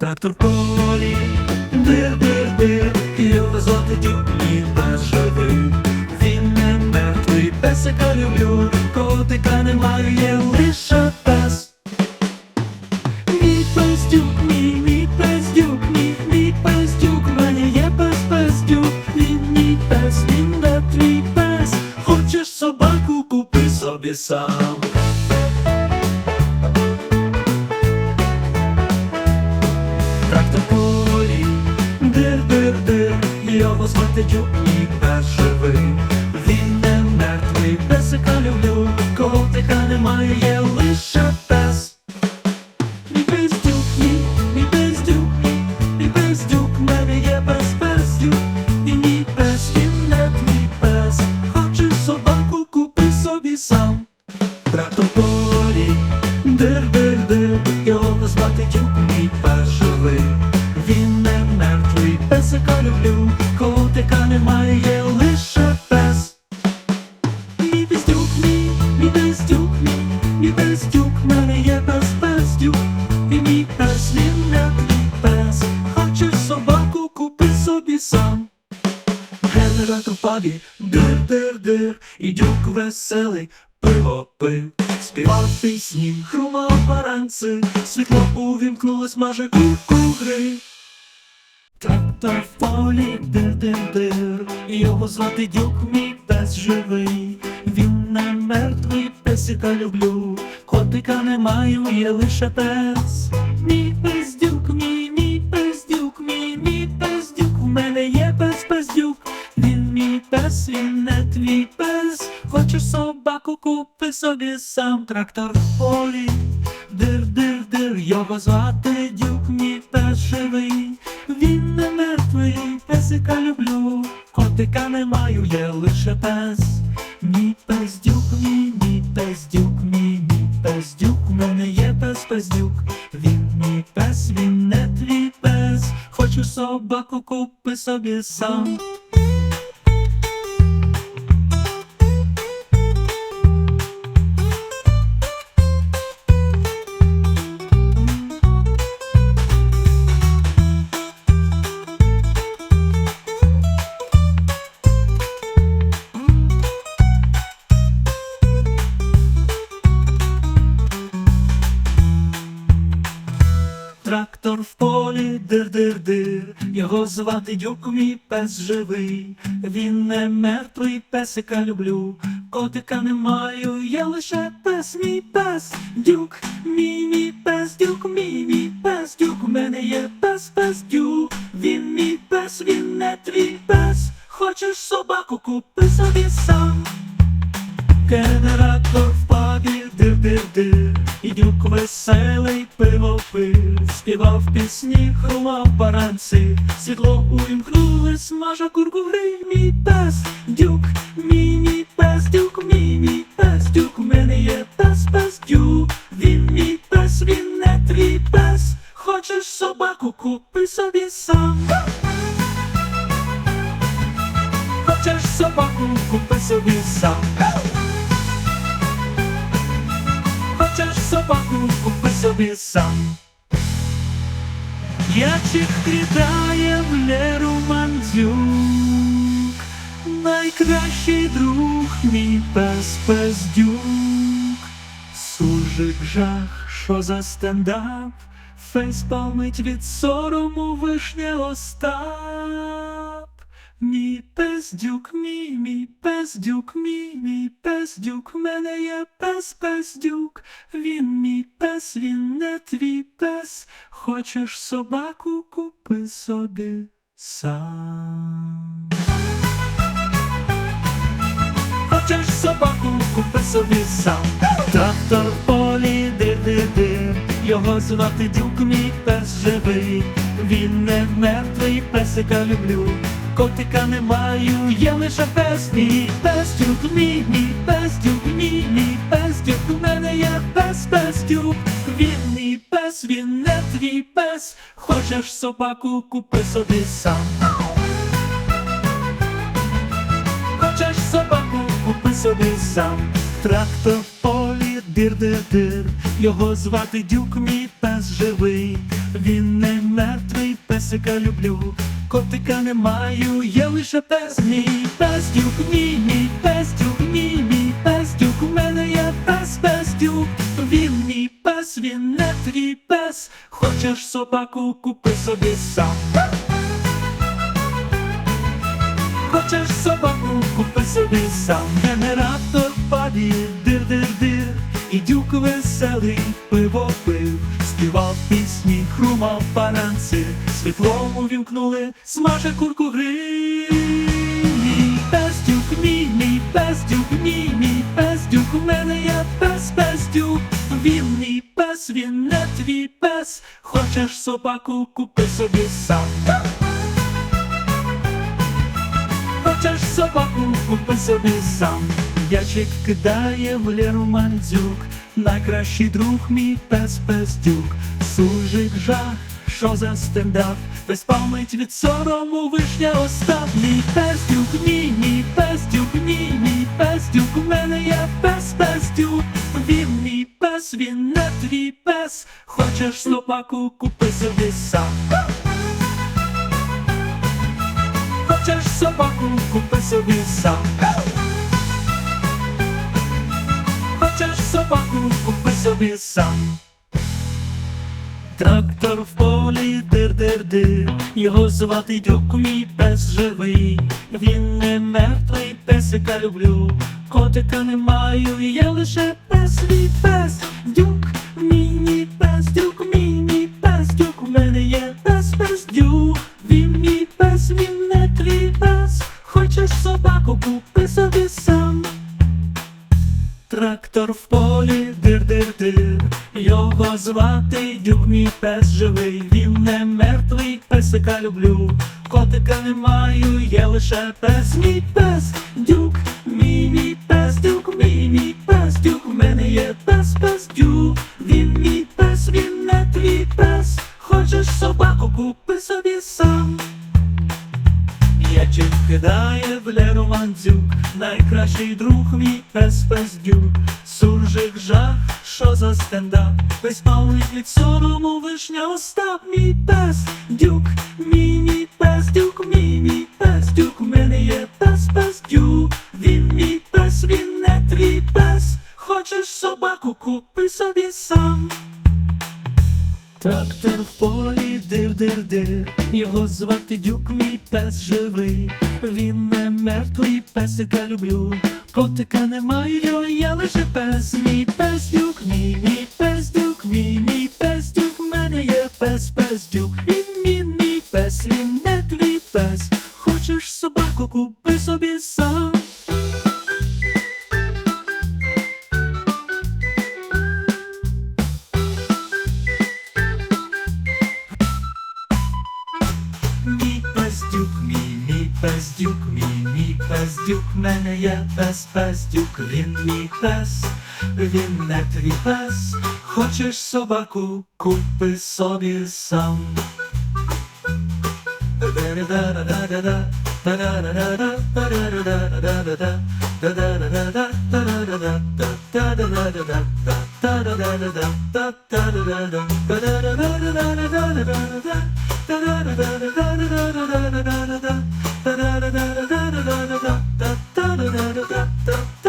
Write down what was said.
Трактор в полі, дир-дир-дир, його звати дюбні пес живий. Він не мертвий, песика люблю, котика немає, є лише пес. Мій пес дюк, мій, мій пес дюк, мій, мій пес дюк, в мене є пес пес дюк, він мій пес, він не твій пес. Хочеш собаку, купи собі сам. Його і дюк, і дюк веселий, пиво пив, співав пісні, хрумав баранці, світло увімкнулось, маже курку гри. Трактор в полі, дир-дир-дир, його звати дюк, мій пес живий. Він не мертвий, песика люблю, котика не маю, є лише пес. Мій пес дюк, мій, мій пес дюк, мій, мій пес дюк, в мене є пес пес дюк. Він мій пес, він не твій. Собаку, купи собі сам трактор в полі. Дир-дир-дир, його звати дюк, мій пес живий. Він не мертвий, песика люблю, котика не маю, є лише пес. Мій пес дюк, мій, мій пес дюк, мій, мій пес дюк, в мене є пес пес дюк. Він мій пес, він не твій пес. Хочу собаку, купи собі сам. Дир-дир-дир, його звати дюк, мій пес живий. Він не мертвий, песика люблю, котика не маю, я лише пес, мій пес, дюк, мій мій пес, дюк, мій мій пес, дюк, у мене є пес, пес, дюк, він мій пес, він не твій пес. Хочеш собаку, купи собі сам. Генератор дир-дир-дир, і дюк веселий пиво пив, співав пісні, хрумав баранці, світло увімкнули, смажа курку гри, мій пес, дюк, мій собі сам. Ячик крідає леру мандзюк, найкращий друг мій пес пездюк. Сужик жах, що за стендап, фейс палмить від сорому вишня Остап. Мій пездюк, мій, мій пездюк, мій, мій пездюк, мене є пес пездюк, він мій пес, він не твій пес. Хочеш собаку, купи собі сам. Хочеш собаку, купи собі сам. Трактор полі, дир-дир-дир, його звати дюк, мій пес живий. Він не мертвий, песика люблю. Котика не маю, є лише пес, мій пес дюк, мій, песдюк. мій, мій пес у мене є пес, пес дюк. Він мій пес, він не твій пес. Хочеш собаку, купи собі сам. Хочеш собаку, купи собі сам. Трактор в полі, дир-дир-дир, його звати дюк, мій пес живий. Він не мертвий, песика люблю. Котика не маю, є лише пес мій пес дюк, мій, мій пес дюк, мій, мій пес дюк, у мене є пес, пес дюк. Він мій пес, він не твій пес. Хочеш собаку, купи собі сам. Хочеш собаку, купи собі сам Генератор падає, дир-дир-дир І дюк веселий пиво пив Співав пісні, хрумав паранци Світлом увімкнули, смаже курку гриль Мій пестюк, мій, мій пестюк, мій, мій пестюк У мене є пес, пестюк. Він мій пес, він не твій пес. Хочеш собаку, купи собі сам. Хочеш собаку, купи собі сам. Ячик кидає в ліру мандзюк, найкращий друг мій пес пестюк, сужик жах, що за стендап, без пам'ять від сорому вишня остав. Мій пестюк, мій, мій мій, мій пестюк, у мене є пес пестюк, він мій пес, він не твій пес. Хочеш собаку, купи собі сам. Хочеш собаку, купи собі сам. Хочеш собаку, купи собі сам. Трактор в полі дир-дир-дир, його звати дюк, мій пес живий. Він не мертвий, песика люблю. Котика не маю, я лише пес, мій пес, дюк, міні пес, дюк, звати дюк, мій пес живий, він не мертвий, песика люблю, котика не маю, є лише пес, мій пес, дюк, мій мій пес, дюк, мій мій пес, дюк, у мене є пес, пес, дюк, він мій пес, він не твій пес, хочеш собаку, купи собі сам. Ячик кидає в леру мандзюк, найкращий друг мій пес пес-дюк, суржик жах, що за стендап, весь палить від сорому вишня остап, мій пес, дюк, мій пес, дюк, мій пес, дюк, у мене є пес пес-дюк, він мій пес, він не твій пес, хочеш собаку, купи собі сам. Трактор в полі дир-дир-дир, його звати дюк, мій пес песика люблю. Котика не маю, я лише пес, мій пес дюк, мій мій пес дюк, мій мій пес дюк, в мене є пес, пес дюк, дюк, мене є пес, пес, дюк, він мій пес, він не твій пес, хочеш собаку, купи собі сам. da da da da da